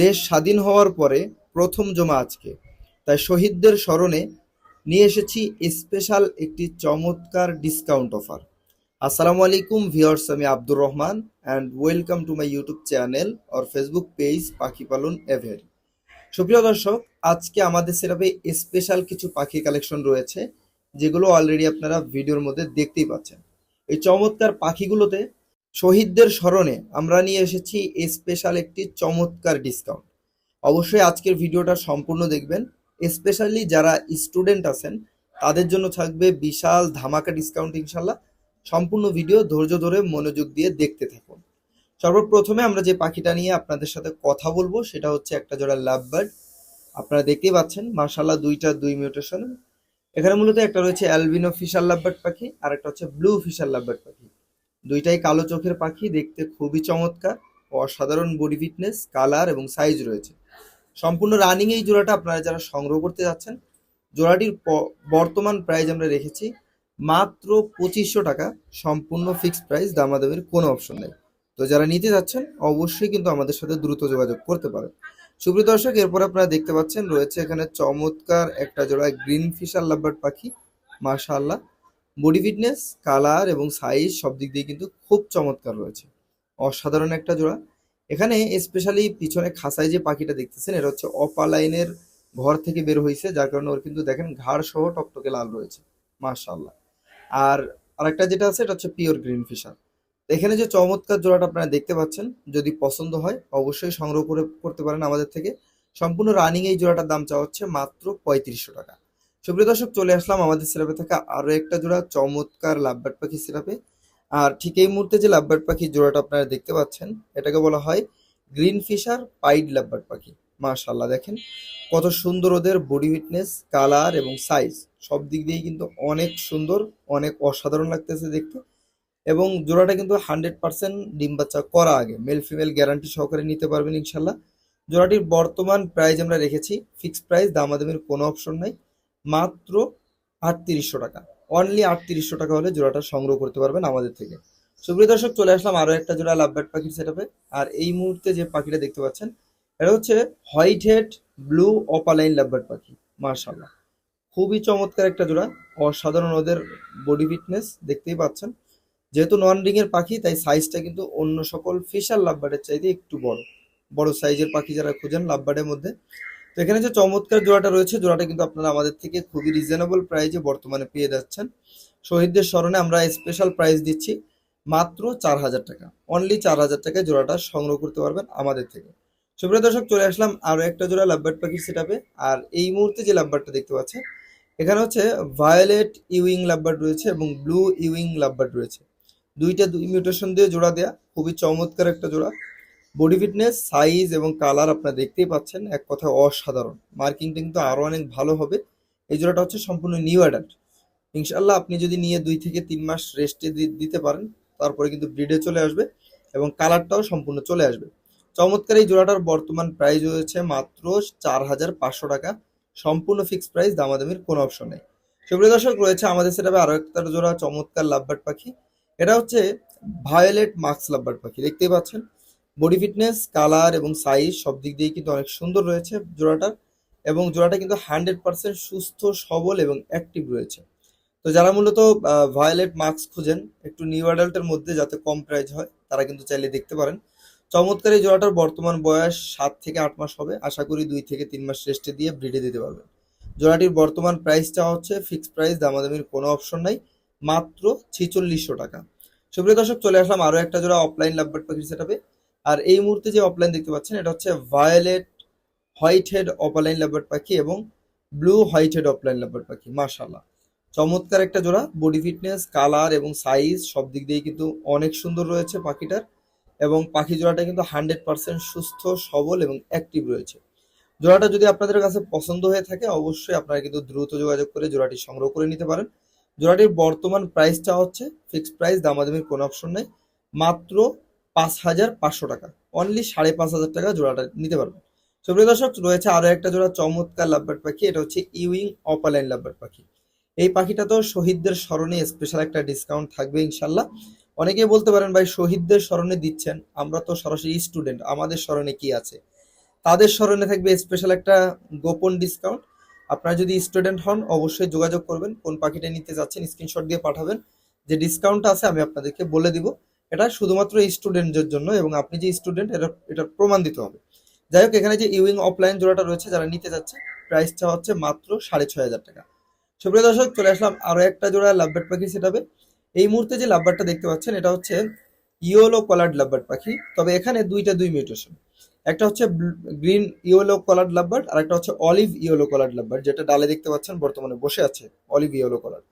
দেশ স্বাধীন হওয়ার পরে প্রথম জমা আজকে। তাই শহীদদের স্মরণে নিয়ে এসেছি স্পেশাল একটি চমৎকার ডিসকাউন্ট অফার আসসালামু আলাইকুম ভিউয়ার্স আমি Abdur Rahman and welcome to my YouTube channel or Facebook page পাখি পালন এভের। সুপ্রিয় দর্শক, আজকে আমাদের সেরাপে স্পেশাল কিছু পাখি কালেকশন রয়েছে, যেগুলো অলরেডি আপনারা ভিডিওর মধ্যে দেখতেই পাচ্ছেন। এই চমৎকার পাখিগুলোতে শহীদদের স্মরণে আমরা নিয়ে এসেছি স্পেশাল একটি চমৎকার ডিসকাউন্ট অবশ্যই আজকের ভিডিওটা সম্পূর্ণ দেখবেন। স্পেশালি যারা স্টুডেন্ট আছেন, তাদের জন্য থাকবে বিশাল ধামাকা ডিসকাউন্ট ইনশাল্লাহ সম্পূর্ণ ভিডিও ধৈর্য ধরে মনোযোগ দিয়ে দেখতে থাকুন। সর্বপ্রথমে আমরা যে পাখিটা নিয়ে আপনাদের সাথে কথা বলব, সেটা হচ্ছে একটা জোড়া লাভ বার্ড আপনারা দেখতেই পাচ্ছেন মার্শাল্লাহ দুইটা দুই মিউটেশন এখানে মূলত একটা রয়েছে অ্যালবিনো ফিশার লাভবার্ড পাখি আর একটা হচ্ছে ব্লু ফিশার লাভবার্ড পাখি। দুইটাই কালো চোখের পাখি, দেখতে খুবই চমৎকার অসাধারণ বডি ফিটনেস কালার এবং সাইজ রয়েছে। সম্পূর্ণ রানিং এই জোড়াটা আপনারা যারা সংগ্রহ করতে যাচ্ছেন, জোড়াটির বর্তমান প্রাইস আমরা রেখেছি মাত্র পঁচিশশো টাকা। সম্পূর্ণ ফিক্সড প্রাইস দামাদামির কোনো অপশন নেই। তো যারা নিতে যাচ্ছেন, অবশ্যই কিন্তু আমাদের সাথে দ্রুত যোগাযোগ করতে পারেন। সুপ্রিয় দর্শক, এরপর আপনারা দেখতে পাচ্ছেন, রয়েছে এখানে চমৎকার একটা জোড়া গ্রিন ফিশার লাভবার্ড পাখি। মাশাআল্লাহ। বডি ফিটনেস কালার এবং সাইজ সব দিক দিয়ে কিন্তু খুব চমৎকার রয়েছে। অসাধারণ একটা জোড়া। এখানে স্পেশালি পিছনে খাসায় যে পাখিটা দেখতেছেন, এটা হচ্ছে অপালাইনের ঘর থেকে বের হয়েছে যার কারণে ওর কিন্তু দেখেন ঘাড় সহ টকটকে লাল রয়েছে। মাশাআল্লাহ। আর আরেকটা যেটা আছে, এটা হচ্ছে পিওর গ্রিন ফিশার এখানে যে চমৎকার জোড়াটা আপনারা দেখতে পাচ্ছেন, যদি পছন্দ হয় অবশ্যই সংগ্রহ করে, করতে পারেন আমাদের থেকে। সম্পূর্ণ রানিং এই জোড়াটার দাম চাওয়া হচ্ছে মাত্র পঁয়ত্রিশশো টাকা। সুপ্রিয় দর্শক, চলে আসলাম আমাদের সিরাপে থাকা আরও একটা জোড়া চমৎকার লাভবার্ড পাখি সিরাপে। আর ঠিক এই মুহূর্তে যে লাভবার্ড পাখি জোড়াটা আপনারা দেখতে পাচ্ছেন, এটাকে বলা হয় গ্রিন ফিশার পাইড লাভবার্ড পাখি। মাশাল্লাহ দেখেন কত সুন্দর ওদের বডি ফিটনেস কালার এবং সাইজ সব দিক দিয়েই কিন্তু অনেক সুন্দর, অনেক অসাধারণ লাগতেছে দেখতে। এবং জোড়াটা কিন্তু হান্ড্রেড পার্সেন্ট ডিম বাচ্চা করা আগে, মেল ফিমেল গ্যারান্টি সহকারে নিতে পারবেন ইনশাল্লাহ জোড়াটির বর্তমান প্রাইস আমরা রেখেছি, ফিক্সড প্রাইস, দামাদামির কোনো অপশন নাই। মাত্র আটত্রিশশো টাকা। অনলি আটত্রিশশো টাকা হলে জোড়াটা সংগ্রহ করতে পারবেন আমাদের থেকে। সুপ্রিয় দর্শক, চলে আসলাম আরও একটা জোড়া লাভবার্ড পাখির সেটাপে আর এই মুহূর্তে যে পাখিটা দেখতে পাচ্ছেন, এটা হচ্ছে white head blue opaline lovebird পাখি। মার্শাল্লাহ খুবই চমৎকার একটা জোড়া। অসাধারণ ওদের বডি ফিটনেস দেখতেই পাচ্ছেন। যেহেতু নন রিং এর পাখি, তাই সাইজটা কিন্তু অন্য সকল ফিশার লাভবার্ডের চাইতে একটু বড়। বড় সাইজের পাখি যারা খুঁজেন লাভবার্ডের মধ্যে তো এখানে যে চমৎকার জোড়াটা রয়েছে, জোড়াটা কিন্তু আপনারা আমাদের থেকে খুবই রিজনেবল প্রাইজে বর্তমানে পেয়ে যাচ্ছেন। শহীদদের স্মরণে আমরা স্পেশাল প্রাইস দিচ্ছি মাত্র চার হাজার টাকা। অনলি চার হাজার টাকায় জোড়াটা সংগ্রহ করতে পারবেন আমাদের থেকে। সুপ্রিয় দর্শক, চলে আসলাম আরও একটা জোড়া লাভবার্ড পাখির সেটাপে আর এই মুহূর্তে যে লাভবার্ডটা দেখতে পাচ্ছেন, এখানে হচ্ছে ভায়োলেট ইউইং লাভবার্ড রয়েছে এবং ব্লু ইউইং লাভবার্ড রয়েছে। দুইটা দুই মিউটেশন দিয়ে জোড়া দেয়া, খুবই চমৎকার একটা জোড়া। বডি ফিটনেস, সাইজ এবং কালার আপনারা দেখতেই পাচ্ছেন, এক কথায় অসাধারণ। মার্কিংটা কিন্তু আরও অনেক ভালো হবে। এই জোড়াটা হচ্ছে সম্পূর্ণ নিউ অ্যাডাল্ট। ইনশাল্লাহ আপনি যদি নিয়ে দুই থেকে তিন মাস রেস্টে দিতে পারেন, তারপরে কিন্তু ব্রিডে চলে আসবে এবং কালারটাও সম্পূর্ণ চলে আসবে। চমৎকার এই জোড়াটার বর্তমান প্রাইস রয়েছে মাত্র চার হাজার পাঁচশো টাকা। সম্পূর্ণ ফিক্সড প্রাইস দামাদামির কোনো অপশন নেই। সুপ্রিয় দর্শক, রয়েছে আমাদের সেটাবে আরও একটা জোড়া, চমৎকার লাভবার্ড পাখি। এটা হচ্ছে ভায়োলেট মাক্স লাভবার্ড পাখি। দেখতেই পাচ্ছেন বডি ফিটনেস, কালার এবং সাইজ সব দিক দিয়ে কিন্তু অনেক সুন্দর রয়েছে জোড়াটার এবং জোড়াটা কিন্তু হান্ড্রেড পার্সেন্ট সুস্থ, সবল এবং অ্যাক্টিভ রয়েছে। তো যারা মূলত ভায়োলেট মাস্ক খুঁজেন, একটু নিউ অ্যাডাল্টের মধ্যে যাতে কম প্রাইজ হয়, তারা কিন্তু চাইলে দেখতে পারেন। চমৎকার এই জোড়াটার বর্তমান বয়স সাত থেকে আট মাস হবে। আশা করি দুই থেকে তিন মাস রেস্টে দিয়ে ব্রিডে দিতে পারবেন। জোড়াটির বর্তমান প্রাইসটা হচ্ছে ফিক্সড প্রাইস দামাদামির কোনো অপশন নাই, মাত্র ছিচল্লিশশো টাকা। সুপ্রিয় দর্শক, চলে আসলাম আরও একটা জোড়া অফলাইন লাভবার্ড পাখির সেটাপে আর এই মুহূর্তে যে অফলাইন দেখতে পাচ্ছেন, এটা হচ্ছে violet white head offline lovebird পাখি এবং blue white head offline lovebird পাখি মাশাল্লাহ চমৎকার একটা জোড়া বডি ফিটনেস কালার এবং সাইজ সব দিক দিয়ে কিন্তু অনেক সুন্দর রয়েছে পাখিটার এবং পাখি জোড়াটা কিন্তু হান্ড্রেড পার্সেন্ট সুস্থ, সবল এবং অ্যাক্টিভ রয়েছে। জোড়াটা যদি আপনাদের কাছে পছন্দ হয়ে থাকে, অবশ্যই আপনারা কিন্তু দ্রুত যোগাযোগ করে জোড়াটি সংগ্রহ করে নিতে পারেন। জোড়াটির বর্তমান প্রাইসটা হচ্ছে ফিক্সড প্রাইস দামাদামির কোনো অপশন নেই। মাত্র পাঁচ হাজার পাঁচশো টাকা। অনলি সাড়ে পাঁচ হাজার টাকা জোড়াটা নিতে পারবেন। সুপ্রিয় দর্শক, রয়েছে আরও একটা জোড়া চমৎকার লাভবার্ড পাখি, এটা হচ্ছে ইউইং অপালাইন লাভবার্ড পাখি। এই পাখিটা তো শহীদদের স্মরণে স্পেশাল একটা ডিসকাউন্ট থাকবে ইনশাল্লাহ অনেকেই বলতে পারেন, ভাই, শহীদদের স্মরণে দিচ্ছেন? আমরা তো সরাসরি স্টুডেন্ট আমাদের স্মরণে কি আছে? তাদের স্মরণে থাকবে স্পেশাল একটা গোপন ডিসকাউন্ট আপনারা যদি স্টুডেন্ট হন, অবশ্যই যোগাযোগ করবেন, কোন পাখিটা নিতে যাচ্ছেন স্ক্রিনশট দিয়ে পাঠাবেন। যে ডিসকাউন্টটা আছে, আমি আপনাদেরকে বলে দিব। এটা শুধুমাত্র স্টুডেন্টদের জন্য এবং আপনি যে স্টুডেন্ট এটা এটা প্রমাণ দিতে হবে। যাই হোক এখানে যে ইউইং অফলাইন জোড়াটা রয়েছে, যারা নিতে যাচ্ছে প্রাইসটা হচ্ছে মাত্র সাড়ে ছয় হাজার টাকা। সুপ্রিয় দর্শক, চলে আসলাম আরও একটা জোড়া লাভবার্ড পাখি সেটাবে এই মুহূর্তে যে লাভবার্ডটা দেখতে পাচ্ছেন, এটা হচ্ছে ইয়েলো কলার্ড লাভবার্ড পাখি, তবে এখানে দুইটা দুই মিউটেশন একটা হচ্ছে গ্রিন ইয়েলো কলার্ড লাভবার্ড আর একটা হচ্ছে অলিভ ইয়েলো কলার্ড লাভবার্ড যেটা ডালে দেখতে পাচ্ছেন, বর্তমানে বসে আছে অলিভ ইয়েলো কালার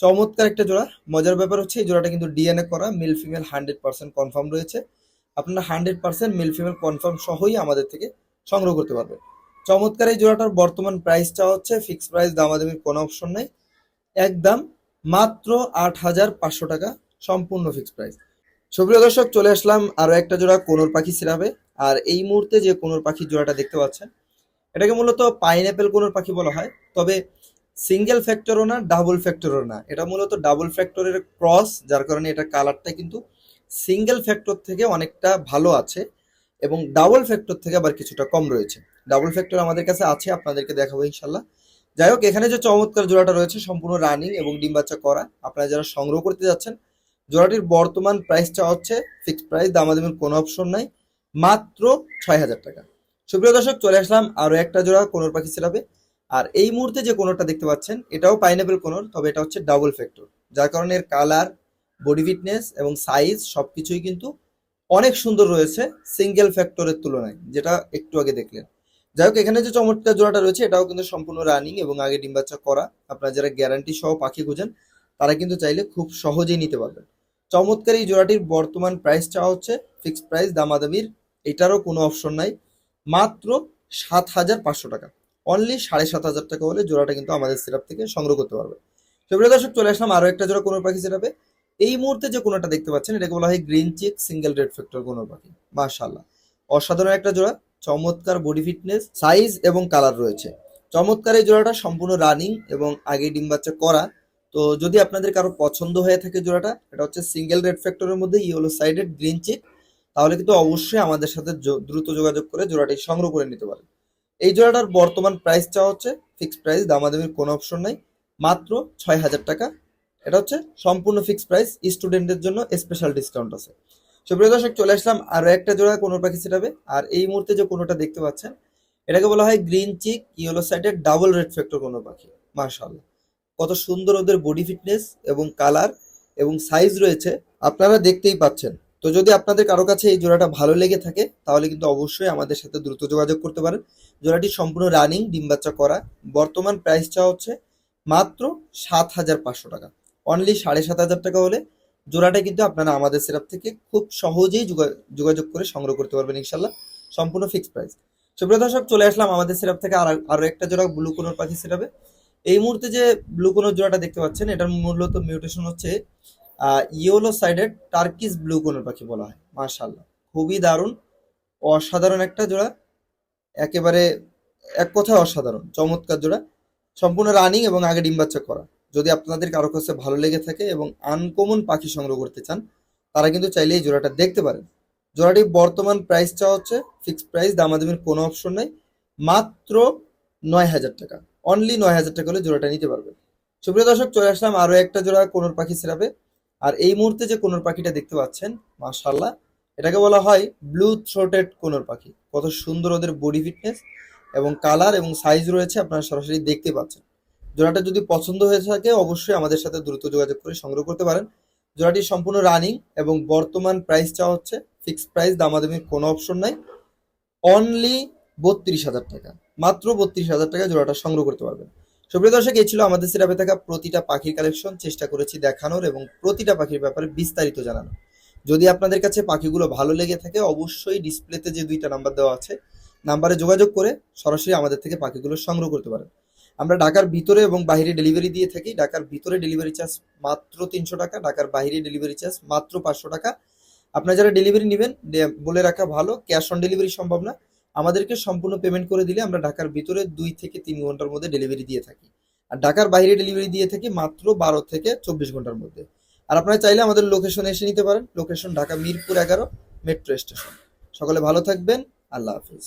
চমৎকার একটা জোড়া। মজার ব্যাপার হচ্ছে, এই জোড়াটা কিন্তু ডিএনএ করা male female hundred percent confirm রয়েছে। আপনারা hundred percent male female confirm সহই আমাদের থেকে সংগ্রহ করতে পারবেন। চমৎকার এই জোড়াটার বর্তমান প্রাইসটা হচ্ছে ফিক্সড প্রাইস দামাদামির কোনো অপশন নেই। একদম মাত্র আট হাজার পাঁচশো টাকা, সম্পূর্ণ ফিক্সড প্রাইস সুপ্রিয় দর্শক, চলে আসলাম আরও একটা জোড়া কোনোর পাখি সিরাবে আর এই মুহূর্তে যে কোনোর পাখির জোড়াটা দেখতে পাচ্ছেন, এটাকে মূলত পাইনঅ্যাপেল কোনোর পাখি বলা হয়। তবে সিঙ্গেল ফ্যাক্টরও না ডাবল ফ্যাক্টরও না। এটা মূলত ডাবল ফ্যাক্টরের ক্রস যার কারণে এটা কালারটা কিন্তু সিঙ্গেল ফ্যাক্টর থেকে অনেকটা ভালো আছে এবং ডাবল ফ্যাক্টর থেকে আবার কিছুটা কম রয়েছে। ডাবল ফ্যাক্টর আমাদের কাছে আছে, আপনাদেরকে দেখাবো ইনশাল্লাহ। যাই হোক, এখানে যে চমৎকার জোড়াটা রয়েছে, সম্পূর্ণ রানিং এবং ডিম বাচ্চা করা। আপনারা যারা সংগ্রহ করতে যাচ্ছেন, জোড়াটির বর্তমান প্রাইসটা হচ্ছে ফিক্সড প্রাইস দামাদামির কোনো অপশন নাই, মাত্র ছয় হাজার টাকা। সুপ্রিয় দর্শক, চলে আসলাম আরও একটা জোড়া, কোনোর পাখি সেরাবে আর এই মুহূর্তে যে কোনোটা দেখতে পাচ্ছেন, এটাও পাইনাপেল কোনোর, তবে এটা হচ্ছে ডাবল ফ্যাক্টর যার কারণে এর কালার বডি ফিটনেস এবং সাইজ সবকিছুই কিন্তু অনেক সুন্দর রয়েছে সিঙ্গেল ফ্যাক্টরের তুলনায়, যেটা একটু আগে দেখলেন। যাই হোক, এখানে যে চমৎকার জোড়াটা রয়েছে, এটাও কিন্তু সম্পূর্ণ রানিং এবং আগে ডিম বাচ্চা করা। আপনারা যারা গ্যারান্টি সহ পাখি খুঁজেন, তারা কিন্তু চাইলে খুব সহজেই নিতে পারবেন। চমৎকার এই জোড়াটির বর্তমান প্রাইস চাওয়া হচ্ছে ফিক্সড প্রাইস দামাদামির, এটারও কোনো অপশন নাই। মাত্র সাত হাজার পাঁচশো টাকা। অনলি সাড়ে সাত হাজার টাকা হলে জোড়াটা কিন্তু আমাদের সিরাপ থেকে সংগ্রহ করতে পারবে। সুপ্রিয় দর্শক, চলে আসলাম আরও একটা জোড়া কোনো পাখি সিরাপে এই মুহূর্তে যে কোনোটা দেখতে পাচ্ছেন, এটাকে বলা হয় green cheek single red factor কোনো পাখি। মাশাল্লাহ অসাধারণ একটা জোড়া, চমৎকার বডি ফিটনেস সাইজ এবং কালার রয়েছে। চমৎকার এই জোড়াটা, সম্পূর্ণ রানিং এবং আগে ডিম বাচ্চা করা। তো যদি আপনাদের কারও পছন্দ হয়ে থাকে জোড়াটা, এটা হচ্ছে সিঙ্গেল রেড ফ্যাক্টরের মধ্যে ইয়েলো সাইডেড গ্রিন চিক তাহলে কিন্তু অবশ্যই আমাদের সাথে দ্রুত যোগাযোগ করে জোড়াটি সংগ্রহ করে নিতে পারেন। এই জোড়াটার বর্তমান প্রাইসটা হচ্ছে ফিক্সড প্রাইস দামাদামির কোনো অপশন নাই। মাত্র ছয় হাজার টাকা। এটা হচ্ছে সম্পূর্ণ ফিক্সড প্রাইস স্টুডেন্টদের জন্য স্পেশাল ডিসকাউন্ট আছে। সুপ্রিয় দর্শক, চলে আসলাম আরও একটা জোড়া কোনো পাখি সেটাবে আর এই মুহূর্তে যে কোনোটা দেখতে পাচ্ছেন, এটাকে বলা হয় গ্রিন চিক ইয়েলো সাইডের ডাবল রেড ফ্যাক্টর কোনো পাখি। মার্শাল্লাহ কত সুন্দর ওদের বডি ফিটনেস এবং কালার এবং সাইজ রয়েছে, আপনারা দেখতেই পাচ্ছেন। তো যদি আপনাদের কারও কাছে এই জোড়াটা ভালো লেগে থাকে, তাহলে কিন্তু অবশ্যই আমাদের সাথে দ্রুত যোগাযোগ করতে পারেন। জোড়াটি সম্পূর্ণ রানিং, ডিম বাচ্চা করা। বর্তমান প্রাইসটা হচ্ছে মাত্র সাত হাজার পাঁচশো টাকা। অনলি সাড়ে সাত হাজার টাকা হলে জোড়াটা কিন্তু আপনারা আমাদের সেরাপ থেকে খুব সহজেই যোগা- যোগাযোগ করে সংগ্রহ করতে পারবেন ইনশাল্লাহ, সম্পূর্ণ ফিক্সড প্রাইস সুপ্রিয় দর্শক, চলে আসলাম আমাদের সেরাপ থেকে আর, আরও একটা জোড়া ব্লু কোনোর পাখি সেরাপে এই মুহূর্তে যে ব্লু কোনোর জোড়াটা দেখতে পাচ্ছেন, এটার মূলত মিউটেশন হচ্ছে ইয়েলো সাইডের টার্কিস ব্লু কোনোর পাখি বলা হয় মার্শাল্লাহ খুবই দারুণ, অসাধারণ একটা জোড়া, একেবারে এক কথায় অসাধারণ, চমৎকার জোড়া, সম্পূর্ণ রানিং এবং আগে ডিম বাচ্চা করা। যদি আপনাদের কারও কাছে ভালো লেগে থাকে এবং আনকমন পাখি সংগ্রহ করতে চান, তারা কিন্তু চাইলে এই জোড়াটা দেখতে পারেন। জোড়াটি বর্তমান প্রাইসটা হচ্ছে ফিক্সড প্রাইস দামাদামির কোনো অপশন নাই, মাত্র নয় হাজার টাকা। অনলি নয় হাজার টাকা হলে জোড়াটা নিতে পারবেন। সুপ্রিয় দর্শক, চলে আসলাম আরও একটা জোড়া কোনোর পাখি সেরাবে আর এই মুহূর্তে যে কোনোর পাখিটা দেখতে পাচ্ছেন মাশাল্লাহ এটাকে বলা হয় ব্লু থ্রোটেড কোনোর পাখি। কত সুন্দর ওদের বডি ফিটনেস এবং কালার এবং সাইজ রয়েছে, আপনারা সরাসরি দেখতে পাচ্ছেন। জোড়াটা যদি পছন্দ হয়ে থাকে, অবশ্যই আমাদের সাথে দ্রুত যোগাযোগ করে সংগ্রহ করতে পারেন। জোড়াটি সম্পূর্ণ রানিং এবং বর্তমান প্রাইস চাওয়া হচ্ছে ফিক্সড প্রাইস দামাদামির কোনো অপশন নাই। অনলি বত্রিশ হাজার টাকা। মাত্র বত্রিশ হাজার টাকা জোড়াটা সংগ্রহ করতে পারবেন। সুপ্রিয় দর্শক, এই ছিল আমাদের সিরাপে থাকা প্রতিটা পাখির কালেকশন চেষ্টা করেছি দেখানোর এবং প্রতিটা পাখির ব্যাপারে বিস্তারিত জানানো। যদি আপনাদের কাছে পাখিগুলো ভালো লেগে থাকে, অবশ্যই ডিসপ্লেতে যে দুইটা নাম্বার দেওয়া আছে, নাম্বারে যোগাযোগ করে সরাসরি আমাদের থেকে পাখিগুলো সংগ্রহ করতে পারেন। আমরা ঢাকার ভিতরে এবং বাইরে ডেলিভারি দিয়ে থাকি। ঢাকার ভিতরে ডেলিভারি চার্জ মাত্র তিনশো টাকা, ঢাকার বাইরে ডেলিভারি চার্জ মাত্র পাঁচশো টাকা। আপনারা যারা ডেলিভারি নেবেন বলে রাখা ভালো ক্যাশ অন ডেলিভারি সম্ভব না। আমাদেরকে সম্পূর্ণ পেমেন্ট করে দিলে আমরা ঢাকার ভিতরে দুই থেকে তিন ঘণ্টার মধ্যে ডেলিভারি দিয়ে থাকি। আর ঢাকার বাইরে ডেলিভারি দিয়ে থাকি মাত্র বারো থেকে চব্বিশ ঘণ্টার মধ্যে। আর আপনারা চাইলে আমাদের লোকেশন এসে নিতে পারেন। লোকেশন ঢাকা মিরপুর এগারো মেট্রো স্টেশন সকলে ভালো থাকবেন। আল্লাহ হাফিজ।